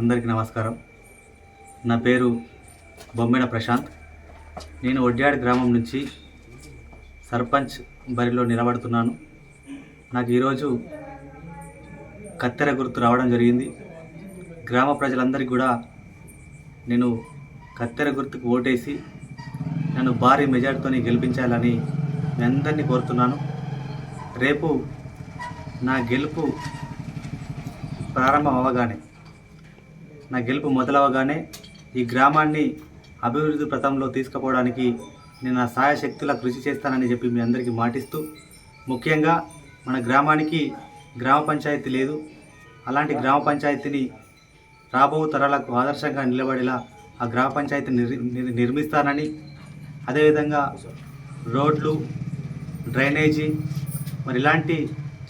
అందరికీ నమస్కారం. నా పేరు బొమ్మెన ప్రశాంత్. నేను ఒడ్యాడి గ్రామం నుంచి సర్పంచ్ బరిలో నిలబడుతున్నాను. నాకు ఈరోజు కత్తెర గుర్తు రావడం జరిగింది. గ్రామ ప్రజలందరికీ కూడా నేను కత్తెర గుర్తుకు ఓటేసి నన్ను భారీ మెజార్టీతో గెలిపించాలని మీ అందరినీ కోరుతున్నాను. రేపు నా గెలుపు ప్రారంభం అవ్వగానే నా గెలుపు మొదలవగానే ఈ గ్రామాన్ని అభివృద్ధి పథంలో తీసుకుపోవడానికి నేను నా సాయశక్తుల కృషి చేస్తానని చెప్పి మీ అందరికీ మాటిస్తూ ముఖ్యంగా మన గ్రామానికి గ్రామ పంచాయతీ లేదు. అలాంటి గ్రామ పంచాయతీని రాబో తరాలకు ఆదర్శంగా నిలబడేలా ఆ గ్రామ పంచాయతీ నిర్ నిర్మిస్తానని అదేవిధంగా రోడ్లు డ్రైనేజీ మరి ఇలాంటి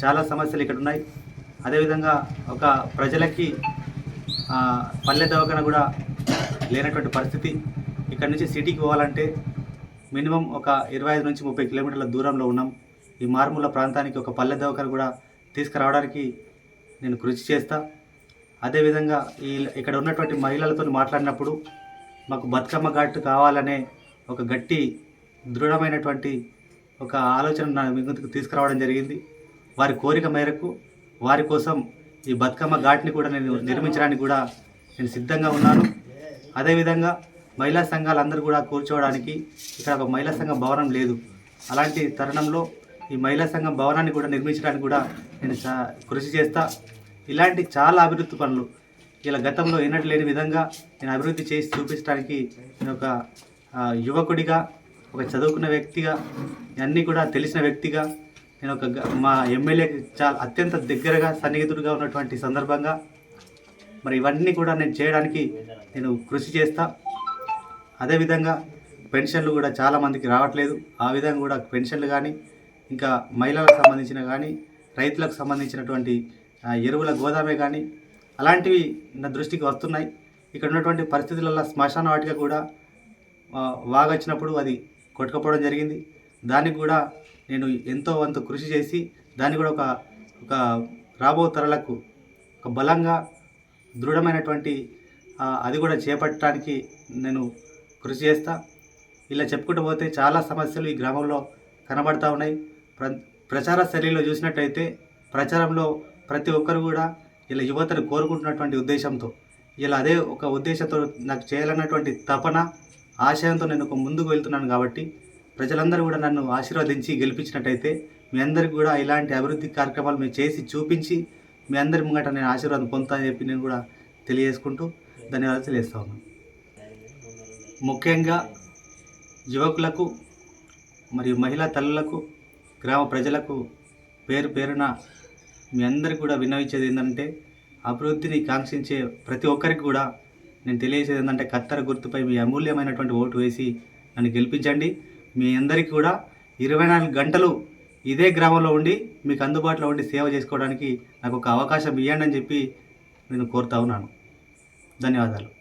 చాలా సమస్యలు ఇక్కడ ఉన్నాయి అదేవిధంగా ఒక ప్రజలకి పల్లె దవాఖాన కూడా లేనటువంటి పరిస్థితి. ఇక్కడ నుంచి సిటీకి పోవాలంటే మినిమం ఒక ఇరవై ఐదు నుంచి ముప్పై కిలోమీటర్ల దూరంలో ఉన్నాం. ఈ మారుమూల ప్రాంతానికి ఒక పల్లె దవాఖాన కూడా తీసుకురావడానికి నేను కృషి చేస్తా. అదేవిధంగా ఈ ఇక్కడ ఉన్నటువంటి మహిళలతో మాట్లాడినప్పుడు మాకు బతుకమ్మ ఘాటు కావాలనే ఒక గట్టి దృఢమైనటువంటి ఒక ఆలోచన నా ముందుకు తీసుకురావడం జరిగింది. వారి కోరిక మేరకు వారి కోసం ఈ బతుకమ్మ ఘాట్ని కూడా నేను నిర్మించడానికి కూడా నేను సిద్ధంగా ఉన్నాను. అదేవిధంగా మహిళా సంఘాలందరూ కూడా కూర్చోవడానికి ఇక్కడ ఒక మహిళా సంఘం భవనం లేదు. అలాంటి తరుణంలో ఈ మహిళా సంఘం భవనాన్ని కూడా నిర్మించడానికి కూడా నేను కృషి చేస్తా. ఇలాంటి చాలా అభివృద్ధి పనులు ఇలా గతంలో ఎన్నటి లేని విధంగా నేను అభివృద్ధి చేసి చూపించడానికి నేను ఒక యువకుడిగా ఒక చదువుకున్న వ్యక్తిగా అన్నీ కూడా తెలిసిన వ్యక్తిగా నేను ఒక గ- మా ఎమ్మెల్యేకి చాలా అత్యంత దగ్గరగా సన్నిహితుడిగా ఉన్నటువంటి సందర్భంగా మరి ఇవన్నీ కూడా నేను చేయడానికి నేను కృషి చేస్తా. అదేవిధంగా పెన్షన్లు కూడా చాలా మందికి రావట్లేదు. ఆ విధంగా కూడా పెన్షన్లు కానీ ఇంకా మహిళలకు సంబంధించిన కానీ రైతులకు సంబంధించినటువంటి ఎరువుల గోదామే కానీ అలాంటివి నా దృష్టికి వస్తున్నాయి. ఇక్కడ ఉన్నటువంటి పరిస్థితులలో శ్మశాన వాటిక కూడా వాగొచ్చినప్పుడు అది కొట్టుకపోవడం జరిగింది. దానికి కూడా నేను ఎంతో వంత కృషి చేసి దాన్ని కూడా ఒక ఒక రాబో తరలకు ఒక బలంగా దృఢమైనటువంటి అది కూడా చేపట్టడానికి నేను కృషి చేస్తా. ఇలా చెప్పుకుంటూ పోతే చాలా సమస్యలు ఈ గ్రామంలో కనబడతా ఉన్నాయి. ప్ర ప్రచార శైలిలో చూసినట్టయితే ప్రచారంలో ప్రతి ఒక్కరు కూడా ఇలా యువతను కోరుకుంటున్నటువంటి ఉద్దేశంతో ఇలా అదే ఒక ఉద్దేశంతో నాకు చేయాలన్నటువంటి తపన ఆశయంతో నేను ఒక ముందుకు వెళ్తున్నాను కాబట్టి ప్రజలందరూ కూడా నన్ను ఆశీర్వదించి గెలిపించినట్టయితే మీ అందరికి కూడా ఇలాంటి అభివృద్ధి కార్యక్రమాలు మేము చేసి చూపించి మీ అందరి ముంగట నేను ఆశీర్వాదం పొందుతానని చెప్పి నేను కూడా తెలియజేసుకుంటూ ధన్యవాదాలు తెలియజేస్తా ఉన్నాను. ముఖ్యంగా యువకులకు మరియు మహిళా తల్లులకు గ్రామ ప్రజలకు పేరు పేరున మీ అందరికి కూడా విన్నవించేది ఏంటంటే అభివృద్ధిని కాంక్షించే ప్రతి ఒక్కరికి కూడా నేను తెలియజేసేది ఏంటంటే కత్తెర గుర్తుపై మీ అమూల్యమైనటువంటి ఓటు వేసి నన్ను గెలిపించండి. మీ అందరికీ కూడా ఇరవై నాలుగు గంటలు ఇదే గ్రామంలో ఉండి మీకు అందుబాటులో ఉండి సేవ చేసుకోవడానికి నాకు ఒక అవకాశం ఇవ్వండి అని చెప్పి నేను కోరుతా ఉన్నాను. ధన్యవాదాలు.